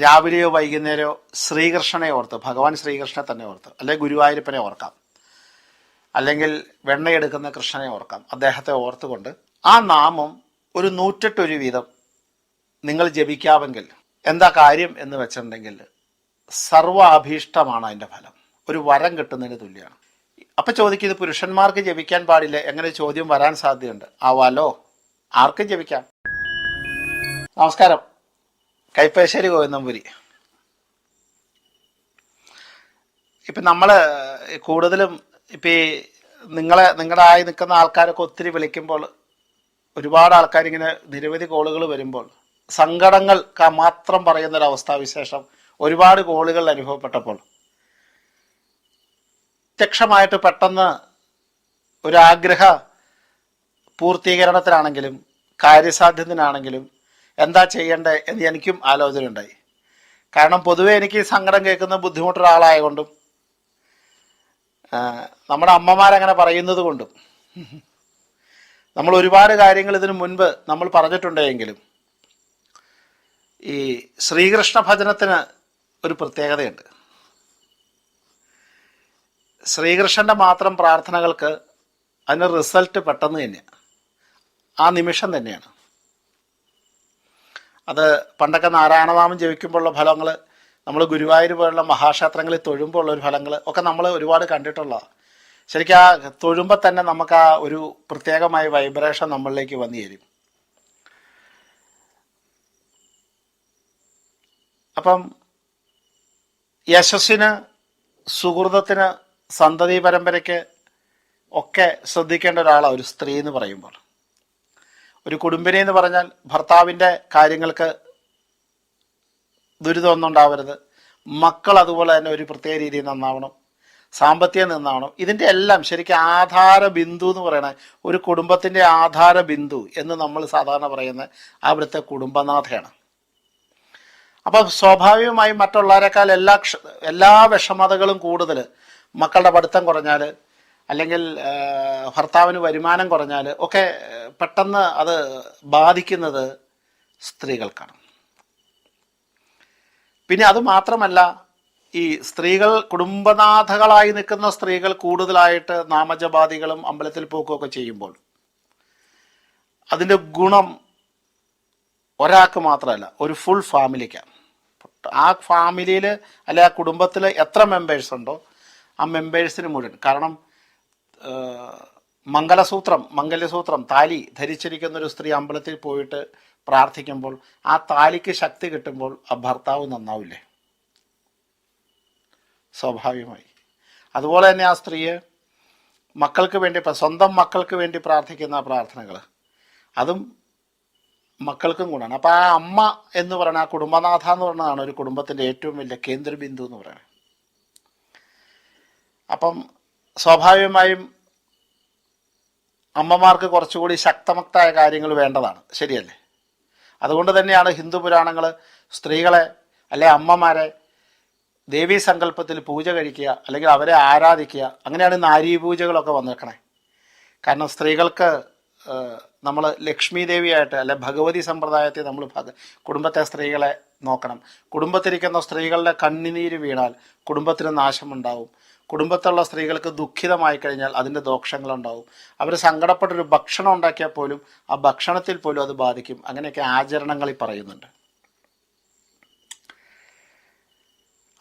രാവിലെയോ വൈകുന്നേരമോ ശ്രീകൃഷ്ണനെ ഓർത്ത് ഭഗവാൻ ശ്രീകൃഷ്ണനെ തന്നെ ഓർത്ത് അല്ലെങ്കിൽ ഗുരുവായൂരപ്പനെ ഓർക്കാം. അല്ലെങ്കിൽ വെണ്ണയെടുക്കുന്ന കൃഷ്ണനെ ഓർക്കാം. അദ്ദേഹത്തെ ഓർത്തുകൊണ്ട് ആ നാമം ഒരു നൂറ്റെട്ടൊരു വീതം നിങ്ങൾ ജപിക്കാമെങ്കിൽ എന്താ കാര്യം എന്ന് വെച്ചിട്ടുണ്ടെങ്കിൽ സർവാഭീഷ്ടമാണ് അതിന്റെ ഫലം. ഒരു വരം കിട്ടുന്നതിന് തുല്യമാണ് അപ്പം ചോദിക്കും ഇത് പുരുഷന്മാർക്ക് ജപിക്കാൻ പാടില്ല? എങ്ങനെ ചോദ്യം വരാൻ സാധ്യതയുണ്ട്? ആവാലോ? ആർക്കും ജപിക്കാം. നമസ്കാരം. കൈപ്പശ്ശേരി ഗോവിന്ദമ്പുരി ഇപ്പം നമ്മൾ കൂടുതലും ഇപ്പം ഈ നിങ്ങളെ നിങ്ങളുടെ ആയി നിൽക്കുന്ന ആൾക്കാരൊക്കെ ഒത്തിരി വിളിക്കുമ്പോൾ ഒരുപാട് ആൾക്കാർ ഇങ്ങനെ നിരവധി കോളുകൾ വരുമ്പോൾ സങ്കടങ്ങൾ മാത്രം പറയുന്ന ഒരു അവസ്ഥാവിശേഷം ഒരുപാട് കോളുകൾ അനുഭവപ്പെട്ടപ്പോൾ പ്രത്യക്ഷമായിട്ട് പെട്ടെന്ന് ഒരാഗ്രഹ പൂർത്തീകരണത്തിനാണെങ്കിലും കാര്യസാധ്യത്തിനാണെങ്കിലും എന്താ ചെയ്യേണ്ടത് എന്ന് എനിക്കും ആലോചന ഉണ്ടായി കാരണം പൊതുവേ എനിക്ക് സങ്കടം കേൾക്കുന്ന ബുദ്ധിമുട്ടുള്ള ആളായതുകൊണ്ടും നമ്മുടെ അമ്മമാരങ്ങനെ പറയുന്നത് കൊണ്ടും നമ്മൾ ഒരുപാട് കാര്യങ്ങൾ ഇതിനു മുൻപ് നമ്മൾ പറഞ്ഞിട്ടുണ്ടെങ്കിലും ഈ ശ്രീകൃഷ്ണ ഭജനത്തിന് ഒരു പ്രത്യേകതയുണ്ട്. ശ്രീകൃഷ്ണന്റെ മാത്രം പ്രാർത്ഥനകൾക്ക് അതിന് റിസൾട്ട് പെട്ടെന്ന് തന്നെയാണ് ആ നിമിഷം തന്നെയാണ്. അത് പണ്ടൊക്കെ നാരായണനാമം ജപിക്കുമ്പോഴുള്ള ഫലങ്ങൾ നമ്മൾ ഗുരുവായൂർ പോലുള്ള മഹാക്ഷേത്രങ്ങളിൽ തൊഴുമ്പോൾ ഉള്ള ഒരു ഫലങ്ങൾ ഒക്കെ നമ്മൾ ഒരുപാട് കണ്ടിട്ടുള്ളതാണ് ശരിക്കും ആ തൊഴുമ്പോൾ തന്നെ നമുക്ക് ആ ഒരു പ്രത്യേകമായ വൈബ്രേഷൻ നമ്മളിലേക്ക് വന്നു തരും അപ്പം യശസ്സിന് സുഹൃതത്തിന് സന്തതി പരമ്പരയ്ക്ക് ഒക്കെ ശ്രദ്ധിക്കേണ്ട ഒരാളാണ് ഒരു സ്ത്രീ എന്ന് പറയുമ്പോൾ. ഒരു കുടുംബിനി എന്ന് പറഞ്ഞാൽ ഭർത്താവിന്റെ കാര്യങ്ങൾക്ക് ദുരിതമൊന്നും ഉണ്ടാവരുത് മക്കൾ അതുപോലെ തന്നെ ഒരു പ്രത്യേക രീതിയിൽ നന്നാവണം. സാമ്പത്തികം നിന്നാവണം. ഇതിന്റെ എല്ലാം ശരിക്കും ആധാര ബിന്ദു എന്ന് പറയണത് ഒരു കുടുംബത്തിന്റെ ആധാര ബിന്ദു എന്ന് നമ്മൾ സാധാരണ പറയുന്ന അവിടുത്തെ കുടുംബനാഥയാണ്. അപ്പം സ്വാഭാവികമായും മറ്റുള്ളവരെക്കാൾ എല്ലാ എല്ലാ വിഷമതകളും കൂടുതൽ മക്കളുടെ പഠിത്തം കുറഞ്ഞാൽ അല്ലെങ്കിൽ ഭർത്താവിന് വരുമാനം കുറഞ്ഞാൽ ഒക്കെ പെട്ടെന്ന് അത് ബാധിക്കുന്നത് സ്ത്രീകൾക്കാണ്. പിന്നെ അത് മാത്രമല്ല ഈ സ്ത്രീകൾ കുടുംബനാഥകളായി നിൽക്കുന്ന സ്ത്രീകൾ കൂടുതലായിട്ട് നാമജപാദികളും അമ്പലത്തിൽ പോക്കുകയൊക്കെ ചെയ്യുമ്പോൾ അതിന്റെ ഗുണം ഒരാൾക്ക് മാത്രമല്ല ഒരു ഫുൾ ഫാമിലിക്കാണ് ആ ഫാമിലിയിൽ അല്ലെ ആ കുടുംബത്തിൽ എത്ര മെമ്പേഴ്സ് ഉണ്ടോ ആ മെമ്പേഴ്സിന് മുഴുവൻ. കാരണം മംഗലസൂത്രം മംഗല്യസൂത്രം താലി ധരിച്ചിരിക്കുന്ന ഒരു സ്ത്രീ അമ്പലത്തിൽ പോയിട്ട് പ്രാർത്ഥിക്കുമ്പോൾ ആ താലിക്ക് ശക്തി കിട്ടുമ്പോൾ ആ ഭർത്താവ് നന്നാവില്ലേ? സ്വാഭാവികമായി. അതുപോലെ തന്നെ ആ സ്ത്രീയെ മക്കൾക്ക് വേണ്ടി സ്വന്തം മക്കൾക്ക് വേണ്ടി പ്രാർത്ഥിക്കുന്ന പ്രാർത്ഥനകൾ അതും മക്കൾക്കും ഗുണമാണ് അപ്പോൾ ആ അമ്മ എന്ന് പറയുന്ന ആ കുടുംബനാഥ എന്ന് പറയുന്നതാണ് ഒരു കുടുംബത്തിന്റെ ഏറ്റവും വലിയ കേന്ദ്രബിന്ദു എന്ന് പറയുന്നത്. അപ്പം സ്വാഭാവികമായും അമ്മമാർക്ക് കുറച്ചുകൂടി ശക്തമക്തായ കാര്യങ്ങൾ വേണ്ടതാണ്. ശരിയല്ലേ? അതുകൊണ്ട് തന്നെയാണ് ഹിന്ദു പുരാണങ്ങൾ സ്ത്രീകളെ അല്ലെ അമ്മമാരെ ദേവീ സങ്കല്പത്തിൽ പൂജ കഴിക്കുക അല്ലെങ്കിൽ അവരെ ആരാധിക്കുക അങ്ങനെയാണ് നാരീ പൂജകളൊക്കെ വന്നിരിക്കണേ കാരണം സ്ത്രീകൾക്ക് നമ്മൾ ലക്ഷ്മി ദേവിയായിട്ട് അല്ലെ ഭഗവതി സമ്പ്രദായത്തെ നമ്മൾ കുടുംബത്തെ സ്ത്രീകളെ നോക്കണം. കുടുംബത്തിരിക്കുന്ന സ്ത്രീകളുടെ കണ്ണിനീര് വീണാൽ കുടുംബത്തിന് നാശമുണ്ടാവും. കുടുംബത്തിലുള്ള സ്ത്രീകൾക്ക് ദുഃഖിതമായി കഴിഞ്ഞാൽ അതിന്റെ ദോഷങ്ങളുണ്ടാവും. അവർ സങ്കടപ്പെട്ടൊരു ഭക്ഷണം ഉണ്ടാക്കിയാൽ പോലും ആ ഭക്ഷണത്തിൽ പോലും അത് ബാധിക്കും. അങ്ങനെയൊക്കെ ആചരണങ്ങളിൽ പറയുന്നുണ്ട്.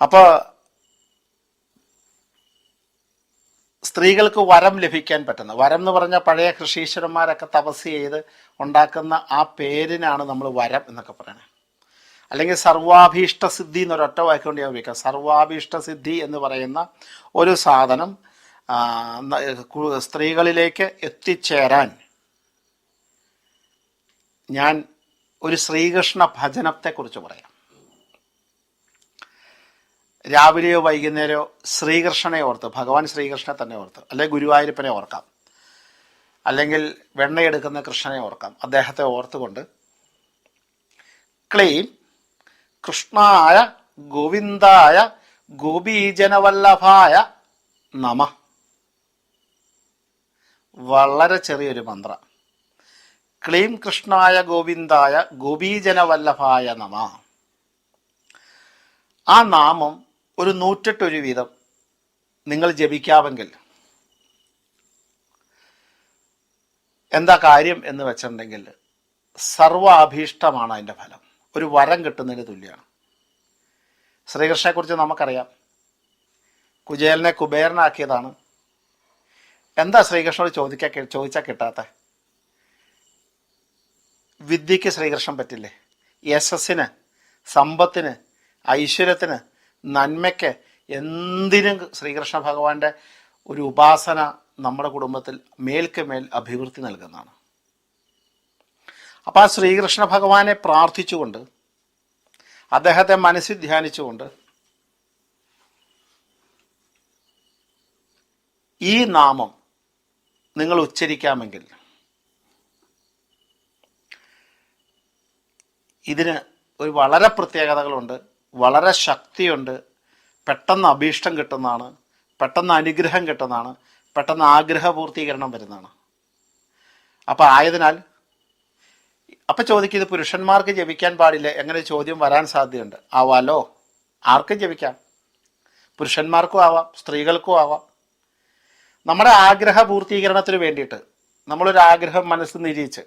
അപ്പോൾ സ്ത്രീകൾക്ക് വരം ലഭിക്കാൻ പറ്റുന്ന വരം എന്ന് പറഞ്ഞാൽ പഴയ കൃഷീശ്വരന്മാരൊക്കെ തപസ് ചെയ്ത് ഉണ്ടാക്കുന്ന ആ പേരിനാണ് നമ്മൾ വരം എന്നൊക്കെ പറയുന്നത്. അല്ലെങ്കിൽ സർവാഭീഷ്ട സിദ്ധി എന്നൊരൊറ്റ വാക്കുകൊണ്ട് ഞാൻ ഉപയോഗിക്കാം. സർവാഭീഷ്ട സിദ്ധി എന്ന് പറയുന്ന ഒരു സാധനം സ്ത്രീകളിലേക്ക് എത്തിച്ചേരാൻ ഞാൻ ഒരു ശ്രീകൃഷ്ണ ഭജനത്തെക്കുറിച്ച് പറയാം. രാവിലെയോ വൈകുന്നേരമോ ശ്രീകൃഷ്ണനെ ഓർത്ത് ഭഗവാൻ ശ്രീകൃഷ്ണനെ തന്നെ ഓർത്ത് അല്ലെങ്കിൽ ഗുരുവായൂരപ്പനെ ഓർക്കാം അല്ലെങ്കിൽ വെണ്ണയെടുക്കുന്ന കൃഷ്ണനെ ഓർക്കാം അദ്ദേഹത്തെ ഓർത്തുകൊണ്ട് ക്ലീം കൃഷ്ണായ ഗോവിന്ദായ ഗോപീജനവല്ലഭായ നമ. വളരെ ചെറിയൊരു മന്ത്ര. ക്ലീം കൃഷ്ണായ ഗോവിന്ദായ ഗോപീജനവല്ലഭായ നമ. ആ നാമം ഒരു നൂറ്റെട്ടൊരു വീതം നിങ്ങൾ ജപിക്കാമെങ്കിൽ. എന്താ കാര്യം എന്ന് വെച്ചിട്ടുണ്ടെങ്കിൽ സർവാഭീഷ്ടമാണ് അതിന്റെ ഫലം. ഒരു വരം കിട്ടുന്നതിന് തുല്യമാണ് ശ്രീകൃഷ്ണനെക്കുറിച്ച് നമുക്കറിയാം. കുചേലനെ കുബേരനാക്കിയതാണ്. എന്താ ശ്രീകൃഷ്ണനോട് ചോദിക്കാൻ ചോദിച്ചാൽ കിട്ടാത്ത? വിദ്യയ്ക്ക് ശ്രീകൃഷ്ണൻ പറ്റില്ലേ? യശസ്സിന് സമ്പത്തിന് ഐശ്വര്യത്തിന് നന്മയ്ക്ക് എന്തിനും ശ്രീകൃഷ്ണ ഭഗവാന്റെ ഒരു ഉപാസന നമ്മുടെ കുടുംബത്തിൽ മേൽക്ക് മേൽ അഭിവൃദ്ധി നൽകുന്നതാണ്. അപ്പോൾ ആ ശ്രീകൃഷ്ണ ഭഗവാനെ പ്രാർത്ഥിച്ചുകൊണ്ട് അദ്ദേഹത്തെ മനസ്സിൽ ധ്യാനിച്ചുകൊണ്ട് ഈ നാമം നിങ്ങൾ ഉച്ചരിക്കാമെങ്കിൽ ഇതിന് ഒരു വളരെ പ്രത്യേകതകളുണ്ട് വളരെ ശക്തിയുണ്ട്. പെട്ടെന്ന് അഭീഷ്ടം കിട്ടുന്നതാണ് പെട്ടെന്ന് അനുഗ്രഹം കിട്ടുന്നതാണ് പെട്ടെന്ന് ആഗ്രഹ പൂർത്തീകരണം വരുന്നതാണ്. അപ്പോൾ ആയതിനാൽ അപ്പം ചോദിക്കും ഇത് പുരുഷന്മാർക്ക് ജപിക്കാൻ പാടില്ല എങ്ങനെ ചോദ്യം വരാൻ സാധ്യതയുണ്ട്? ആവാലോ? ആർക്കും ജപിക്കാം. പുരുഷന്മാർക്കും ആവാം സ്ത്രീകൾക്കും ആവാം. നമ്മുടെ ആഗ്രഹ പൂർത്തീകരണത്തിന് വേണ്ടിയിട്ട് നമ്മളൊരു ആഗ്രഹം മനസ്സ് നിരീച്ച്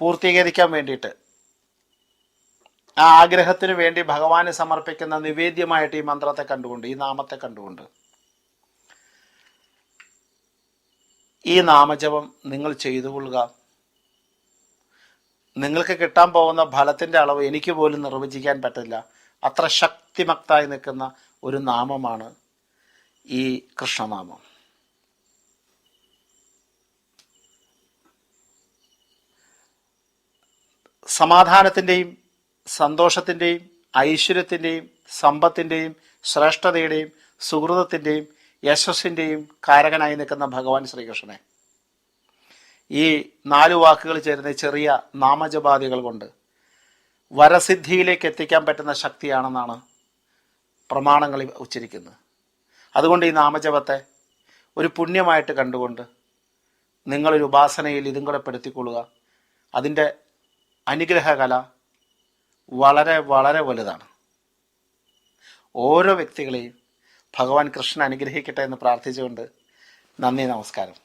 പൂർത്തീകരിക്കാൻ വേണ്ടിയിട്ട് ആ ആഗ്രഹത്തിന് വേണ്ടി ഭഗവാന് സമർപ്പിക്കുന്ന നിവേദ്യമായിട്ട് ഈ മന്ത്രത്തെ കണ്ടുകൊണ്ട് ഈ നാമത്തെ കണ്ടുകൊണ്ട് ഈ നാമജപം നിങ്ങൾ ചെയ്തു കൊള്ളുക നിങ്ങൾക്ക് കിട്ടാൻ പോകുന്ന ഫലത്തിന്റെ അളവ് എനിക്ക് പോലും നിർവചിക്കാൻ പറ്റില്ല. അത്ര ശക്തിമക്തായി നിൽക്കുന്ന ഒരു നാമമാണ് ഈ കൃഷ്ണനാമം. സമാധാനത്തിന്റെയും സന്തോഷത്തിന്റെയും ഐശ്വര്യത്തിന്റെയും സമ്പത്തിന്റെയും ശ്രേഷ്ഠതയുടെയും സുഹൃതത്തിന്റെയും യശസ്സിന്റെയും കാരകനായി നിൽക്കുന്ന ഭഗവാൻ ശ്രീകൃഷ്ണനെ. ഈ നാല് വാക്കുകൾ ചേരുന്ന ചെറിയ നാമജപാദികൾ കൊണ്ട് വരസിദ്ധിയിലേക്ക് എത്തിക്കാൻ പറ്റുന്ന ശക്തിയാണെന്നാണ് പ്രമാണങ്ങൾ ഉച്ചരിക്കുന്നത്. അതുകൊണ്ട് ഈ നാമജപത്തെ ഒരു പുണ്യമായിട്ട് കണ്ടുകൊണ്ട് നിങ്ങളൊരു ഉപാസനയിൽ ഇതും കൂടെ പെടുത്തിക്കൊള്ളുക. അതിന്റെ അനുഗ്രഹകല വളരെ വളരെ വലുതാണ്. ഓരോ വ്യക്തികളെയും ഭഗവാൻ കൃഷ്ണൻ അനുഗ്രഹിക്കട്ടെ എന്ന് പ്രാർത്ഥിച്ചുകൊണ്ട് നന്ദി നമസ്കാരം.